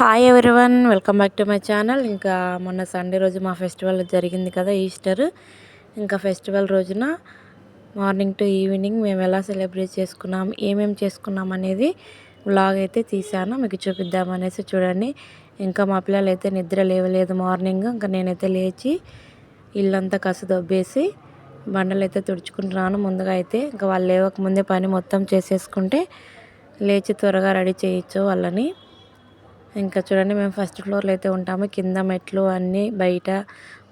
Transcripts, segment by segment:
Hi everyone welcome back to my channel ఇంకా మొన్న Sunday రోజు మా ఫెస్టివల్ జరిగింది కదా ఈస్టర్ ఇంకా ఫెస్టివల్ రోజున మార్నింగ్ టు ఈవినింగ్ మేము ఎలా సెలబ్రేట్ చేసుకున్నాం ఏమేమి చేసుకున్నాం అనేది వ్లాగ్ అయితే తీసాను మీకు చూపిద్దామనేసి చూడండి. ఇంకా మా పిల్లలు అయితే నిద్ర లేవలేదు మార్నింగ్ ఇంకా నేనైతే లేచి ఇల్లంతా కసు దొబ్బేసి బండలు అయితే తుడుచుకుంటున్నాను ముందుగా అయితే ఇంకా వాళ్ళు లేవక ముందే పని మొత్తం చేసేసుకుంటే లేచి త్వరగా రెడీ చేయొచ్చు వాళ్ళని. ఇంకా చూడండి మేము ఫస్ట్ ఫ్లోర్లో అయితే ఉంటాము. కింద మెట్లు అన్నీ బయట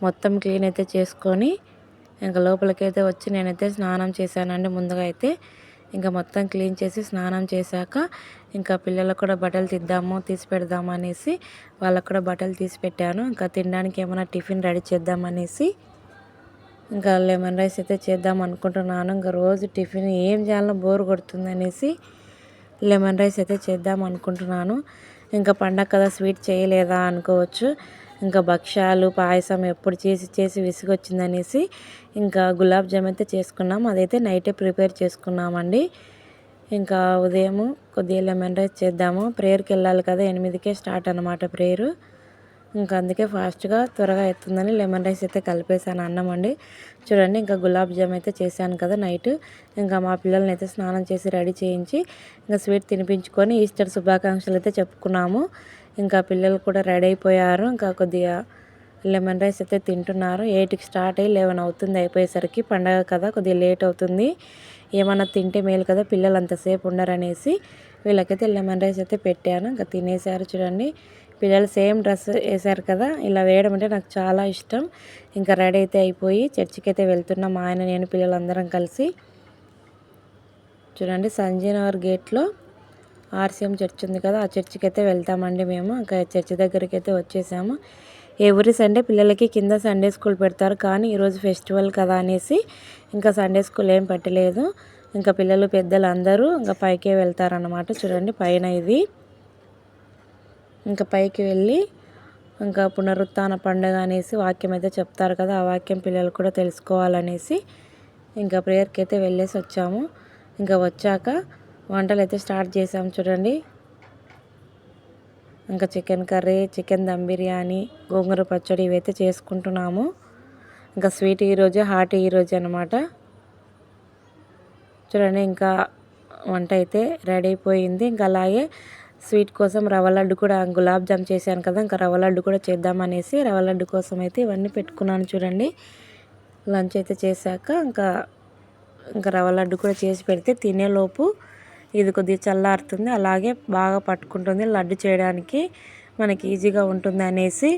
మొత్తం క్లీన్ అయితే చేసుకొని ఇంకా లోపలికి అయితే వచ్చి నేనైతే స్నానం చేశానండి ముందుగా అయితే. ఇంకా మొత్తం క్లీన్ చేసి స్నానం చేశాక ఇంకా పిల్లలకు కూడా బట్టలు తిద్దాము తీసి పెడదాము అనేసి వాళ్ళకు కూడా బట్టలు తీసి పెట్టాను. ఇంకా తినడానికి ఏమైనా టిఫిన్ రెడీ చేద్దామనేసి ఇంకా లెమన్ రైస్ అయితే చేద్దాం అనుకుంటున్నాను. ఇంకా రోజు టిఫిన్ ఏం చేయాలో బోర్ కొడుతుంది అనేసి లెమన్ రైస్ అయితే చేద్దాం అనుకుంటున్నాను. ఇంకా పండగ కదా స్వీట్ చేయలేదా అనుకోవచ్చు. ఇంకా భక్ష్యాలు పాయసం ఎప్పుడు చేసి చేసి విసుగొచ్చిందనేసి ఇంకా గులాబ్ జామ్ అయితే చేసుకున్నాం. అదైతే నైటే ప్రిపేర్ చేసుకున్నామండి. ఇంకా ఉదయం కొద్దిగా లెమన్ రైస్ చేద్దాము. ప్రేయర్కి వెళ్ళాలి కదా ఎనిమిదికే స్టార్ట్ అనమాట ప్రేయరు. ఇంకా అందుకే ఫాస్ట్గా త్వరగా అవుతుందని లెమన్ రైస్ అయితే కలిపేసాను అన్నం అండి. చూడండి ఇంకా గులాబ్ జామ్ అయితే చేశాను కదా నైట్. ఇంకా మా పిల్లల్ని అయితే స్నానం చేసి రెడీ చేయించి ఇంకా స్వీట్ తినిపించుకొని ఈస్టర్ శుభాకాంక్షలు అయితే చెప్పుకున్నాము. ఇంకా పిల్లలు కూడా రెడీ అయిపోయారు. ఇంకా కొద్దిగా లెమన్ రైస్ అయితే తింటున్నారు. ఎయిట్కి స్టార్ట్ అయ్యి లెవెన్ అవుతుంది అయిపోయేసరికి. పండగ కదా కొద్దిగా లేట్ అవుతుంది. ఏమన్నా తింటే మేలు కదా పిల్లలు అంతసేపు ఉండరనేసి వీళ్ళకైతే లెమన్ రైస్ అయితే పెట్టాను. ఇంకా తినేసారు చూడండి. పిల్లలు సేమ్ డ్రెస్ వేశారు కదా ఇలా వేయడం అంటే నాకు చాలా ఇష్టం. ఇంకా రెడీ అయితే అయిపోయి చర్చికి అయితే వెళ్తున్నాం మా ఆయన నేను పిల్లలందరం కలిసి. చూడండి సంజయనగర్ గేట్లో ఆర్సీఎం చర్చ్ ఉంది కదా ఆ చర్చికి అయితే వెళ్తామండి మేము. ఇంకా చర్చి దగ్గరికి అయితే వచ్చేసాము ఎవ్రీ సండే పిల్లలకి కింద సండే స్కూల్ పెడతారు కానీ ఈరోజు ఫెస్టివల్ కదా అనేసి ఇంకా సండే స్కూల్ ఏం పెట్టలేదు. ఇంకా పిల్లలు పెద్దలు అందరూ ఇంకా పైకే వెళ్తారన్నమాట. చూడండి పైన ఇది. ఇంకా పైకి వెళ్ళి ఇంకా పునరుత్న పండుగ అనేసి వాక్యం అయితే చెప్తారు కదా ఆ వాక్యం పిల్లలు కూడా తెలుసుకోవాలనేసి ఇంకా ప్రేయర్కి అయితే వెళ్ళేసి వచ్చాము. ఇంకా వచ్చాక వంటలు అయితే స్టార్ట్ చేసాము చూడండి. ఇంకా chicken curry chicken dum biryani gongura పచ్చడి ఇవైతే చేసుకుంటున్నాము. ఇంకా స్వీట్ ఈరోజు హాట్ ఈరోజు అనమాట చూడండి ఇంకా వంట అయితే రెడీ అయిపోయింది. ఇంకా అలాగే స్వీట్ కోసం రవ్వ లడ్డు కూడా గులాబ్ జామ్ చేశాను కదా ఇంకా రవ్వ లడ్డు కూడా చేద్దామనేసి రవ్వ లడ్డు కోసం అయితే ఇవన్నీ పెట్టుకున్నాను చూడండి. లంచ్ అయితే చేశాక ఇంకా ఇంకా రవ్వ లడ్డు కూడా చేసి పెడితే తినేలోపు ఇది కొద్దిగా చల్లారుతుంది. అలాగే బాగా పట్టుకుంటుంది లడ్డు చేయడానికి మనకి ఈజీగా ఉంటుంది అనేసి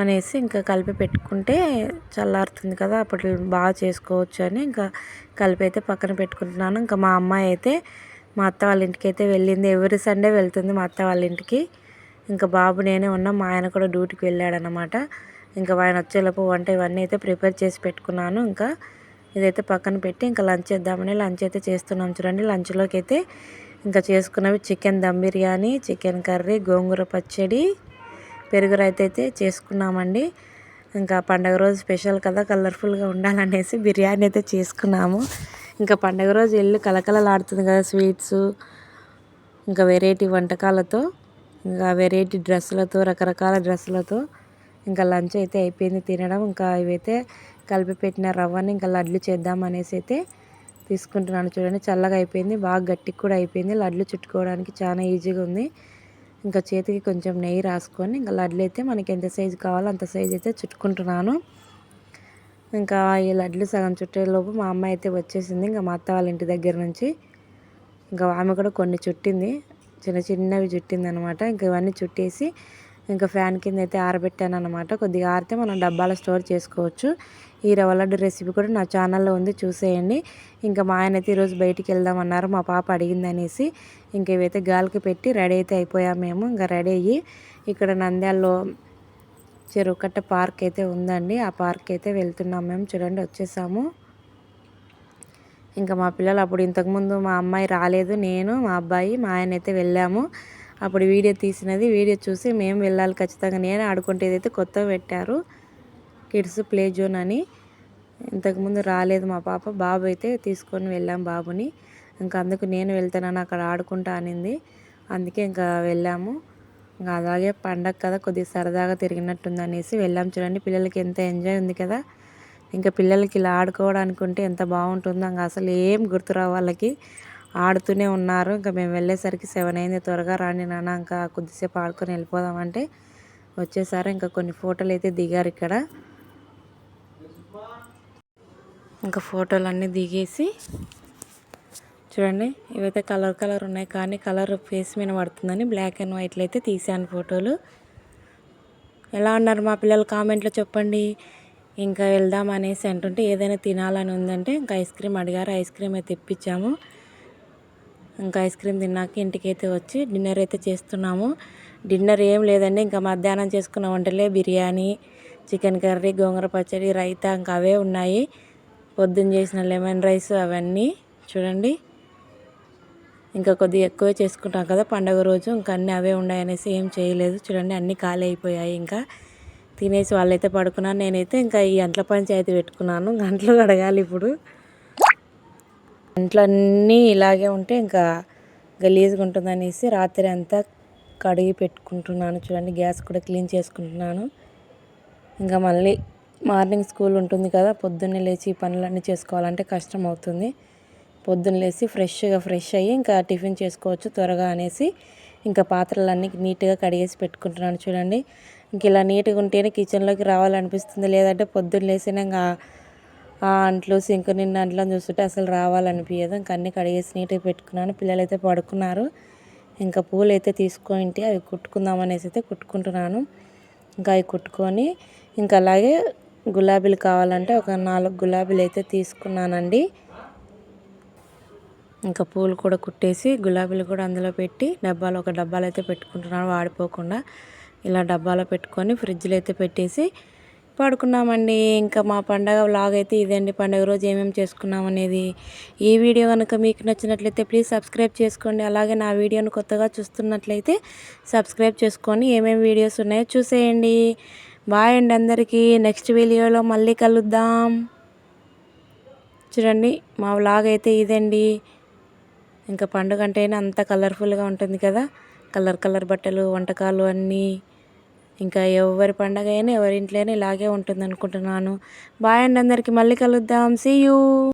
అనేసి ఇంకా కలిపి పెట్టుకుంటే చల్లారుతుంది కదా అప్పుడు బాగా చేసుకోవచ్చు అని ఇంకా కలిపి అయితే పక్కన పెట్టుకుంటున్నాను. ఇంకా మా అమ్మాయి అయితే మా అత్త వాళ్ళ ఇంటికి అయితే వెళ్ళింది. ఎవరి సండే వెళ్తుంది మా అత్త వాళ్ళ ఇంటికి. ఇంకా బాబు నేనే ఉన్నాం. మా ఆయన కూడా డ్యూటీకి వెళ్ళాడనమాట ఇంకా ఆయన వచ్చేలోపు వంట ఇవన్నీ అయితే ప్రిపేర్ చేసి పెట్టుకున్నాను. ఇంకా ఇదైతే పక్కన పెట్టి ఇంకా లంచ్ చేద్దామని లంచ్ అయితే చేస్తున్నాం చూడండి. లంచ్లోకి అయితే ఇంకా చేసుకున్నవి chicken dum biryani chicken curry gongura పచ్చడి పెరుగు రైత అయితే చేసుకున్నామండి. ఇంకా పండగ రోజు స్పెషల్ కదా కలర్ఫుల్గా ఉండాలనేసి బిర్యానీ అయితే చేసుకున్నాము. ఇంకా పండగ రోజు ఇల్లు కలకలలాడుతుంది కదా స్వీట్స్ ఇంకా వెరైటీ వంటకాలతో ఇంకా వెరైటీ డ్రెస్సులతో రకరకాల డ్రెస్సులతో ఇంకా లంచ్ అయితే అయిపోయింది తినడం. ఇంకా ఇవైతే కలిపి పెట్టిన రవ్వని ఇంకా లడ్లు చేద్దాం అనేసి అయితే తీసుకుంటున్నాను చూడండి. చల్లగా అయిపోయింది బాగా గట్టికి కూడా అయిపోయింది. లడ్లు చుట్టుకోవడానికి చాలా ఈజీగా ఉంది. ఇంకా చేతికి కొంచెం నెయ్యి రాసుకొని ఇంకా లడ్లు అయితే మనకి ఎంత సైజు కావాలో అంత సైజు అయితే చుట్టుకుంటున్నాను. ఇంకా ఈ లడ్లు సగం చుట్టేలోపు మా అమ్మ అయితే వచ్చేసింది. ఇంకా మా అత్త వాళ్ళ ఇంటి దగ్గర నుంచి ఇంకా ఆమె కూడా కొన్ని చుట్టింది. చిన్న చిన్నవి చుట్టింది అనమాట ఇంకా ఇవన్నీ చుట్టేసి ఇంకా ఫ్యాన్ కింద అయితే ఆరబెట్టాను అనమాట కొద్దిగా ఆరితే మనం డబ్బాలో స్టోర్ చేసుకోవచ్చు. ఈ రవ్వ లడ్డు రెసిపీ కూడా నా ఛానల్లో ఉంది చూసేయండి. ఇంకా మా ఆయన అయితే ఈరోజు బయటికి వెళ్దామన్నారు. మా పాప అడిగింది అనేసి ఇంక ఇవైతే గాలికి పెట్టి రెడీ అయితే అయిపోయాము మేము. ఇంకా రెడీ అయ్యి ఇక్కడ నంద్యాలలో చెరువుకట్ట పార్క్ అయితే ఉందండి. ఆ పార్క్ అయితే వెళ్తున్నాం మేము. చూడండి వచ్చేసాము. ఇంకా మా పిల్లలు అప్పుడు ఇంతకుముందు మా అమ్మాయి రాలేదు నేను మా అబ్బాయి మా ఆయన అయితే వెళ్ళాము. అప్పుడు వీడియో తీసినది వీడియో చూసి మేము వెళ్ళాలి ఖచ్చితంగా. నేను ఆడుకుంటే అయితే కొత్త పెట్టారు కిడ్స్ ప్లే జోన్ అని. ఇంతకుముందు రాలేదు మా పాప. బాబు అయితే తీసుకొని వెళ్ళాం బాబుని. ఇంకా అందుకు నేను వెళ్తానని అక్కడ ఆడుకుంటా అనింది. అందుకే ఇంకా వెళ్ళాము. ఇంకా అలాగే పండగ కదా కొద్దిగా సరదాగా తిరిగినట్టుంది అనేసి వెళ్ళాం చూడండి. పిల్లలకి ఎంత ఎంజాయ్ ఉంది కదా. ఇంకా పిల్లలకి ఇలా ఆడుకోవడానికి ఉంటే ఎంత బాగుంటుందో ఇంకా అసలు ఏం గుర్తురావు వాళ్ళకి. ఆడుతూనే ఉన్నారు. ఇంకా మేము వెళ్ళేసరికి సెవెన్ అయింది. త్వరగా రాండి నాన్న ఇంకా కొద్దిసేపు ఆడుకొని వెళ్ళిపోదామంటే వచ్చేసారు. ఇంకా కొన్ని ఫోటోలు అయితే దిగారు ఇక్కడ. ఇంకా ఫోటోలు అన్నీ దిగేసి చూడండి ఇవైతే కలర్ కలర్ ఉన్నాయి. కానీ కలర్ ఫేస్ మీద పడుతుందని బ్లాక్ అండ్ వైట్లో అయితే తీసాను ఫోటోలు. ఎలా ఉన్నారు మా పిల్లలు? కామెంట్లో చెప్పండి. ఇంకా వెళ్దాం అనేసి అంటుంటే ఏదైనా తినాలని ఉందంటే ఇంకా ఐస్ క్రీమ్ అడిగారు. ఐస్ క్రీమ్ అయితే తెప్పించాము. ఇంకా ఐస్ క్రీమ్ తిన్నాక ఇంటికైతే వచ్చి డిన్నర్ అయితే చేస్తున్నాము. డిన్నర్ ఏం లేదండి ఇంకా మధ్యాహ్నం చేసుకున్న వంటలే. బిర్యానీ చికెన్ కర్రీ గోంగూర పచ్చడి రైతా ఇంకా అవే ఉన్నాయి. పొద్దున్న చేసిన లెమన్ రైస్ అవన్నీ. చూడండి. ఇంకా కొద్దిగా ఎక్కువే చేసుకుంటాం కదా పండగ రోజు. ఇంకా అన్నీ అవే ఉన్నాయనేసి ఏం చేయలేదు. చూడండి అన్నీ ఖాళీ అయిపోయాయి ఇంకా. తినేసి వాళ్ళైతే పడుకున్నాను నేనైతే ఇంకా ఈ అంట్ల పంచాయతీ పెట్టుకున్నాను. గంటలు కడగాలి ఇప్పుడు. ఇంట్లో అన్నీ ఇలాగే ఉంటే ఇంకా గలీజ్గా ఉంటుందనేసి రాత్రి అంతా కడిగి పెట్టుకుంటున్నాను. చూడండి గ్యాస్ కూడా క్లీన్ చేసుకుంటున్నాను. ఇంకా మళ్ళీ మార్నింగ్ స్కూల్ ఉంటుంది కదా పొద్దున్నే లేచి పనులన్నీ చేసుకోవాలంటే కష్టం అవుతుంది. పొద్దున్న లేచి ఫ్రెష్గా ఫ్రెష్ అయ్యి ఇంకా టిఫిన్ చేసుకోవచ్చు త్వరగా అనేసి ఇంకా పాత్రలన్నీ నీట్గా కడిగేసి పెట్టుకుంటున్నాను చూడండి. ఇంక ఇలా నీట్గా ఉంటేనే కిచెన్లోకి రావాలనిపిస్తుంది. లేదంటే పొద్దున్న లేచిన ఇంకా ఆ అంట్లు సింక్ నిన్న అంట్లో చూస్తుంటే అసలు రావాలనిపించదు ఇంకా అన్నీ కడిగేసి నీట్గా పెట్టుకున్నాను. పిల్లలు అయితే పడుకున్నారు. ఇంకా పూలు అయితే తీసుకుంటే అవి కుట్టుకుందామనేసి అయితే కుట్టుకుంటున్నాను. ఇంకా అవి కుట్టుకొని ఇంకా అలాగే గులాబీలు కావాలంటే ఒక నాలుగు గులాబీలు అయితే తీసుకున్నానండి. ఇంకా పూలు కూడా కుట్టేసి గులాబీలు కూడా అందులో పెట్టి డబ్బాలు ఒక డబ్బాలు అయితే పెట్టుకుంటున్నాను వాడిపోకుండా. ఇలా డబ్బాలో పెట్టుకొని ఫ్రిడ్జ్లో అయితే పెట్టేసి పడుకున్నామండి. ఇంకా మా పండగ వ్లాగ్ అయితే ఇదండి పండగ రోజు ఏమేమి చేసుకున్నాం అనేది ఈ వీడియో కనుక మీకు నచ్చినట్లయితే ప్లీజ్ సబ్స్క్రైబ్ చేసుకోండి. అలాగే నా వీడియోను కొత్తగా చూస్తున్నట్లయితే సబ్స్క్రైబ్ చేసుకొని ఏమేమి వీడియోస్ ఉన్నాయో చూసేయండి. బాయ్ అండి అందరికీ. నెక్స్ట్ వీడియోలో మళ్ళీ కలుద్దాం. చూడండి మా వ్లాగ్ అయితే ఇదండి ఇంకా పండుగ అంటేనే అంత కలర్ఫుల్గా ఉంటుంది కదా. కలర్ కలర్ బట్టలు వంటకాలు అన్నీ. ఇంకా ఎవరి పండగ అయినా ఎవరి ఇంట్లోనే ఇలాగే ఉంటుంది అనుకుంటున్నాను బాయ్ అండి అందరికీ. మళ్ళీ కలుద్దాం. See you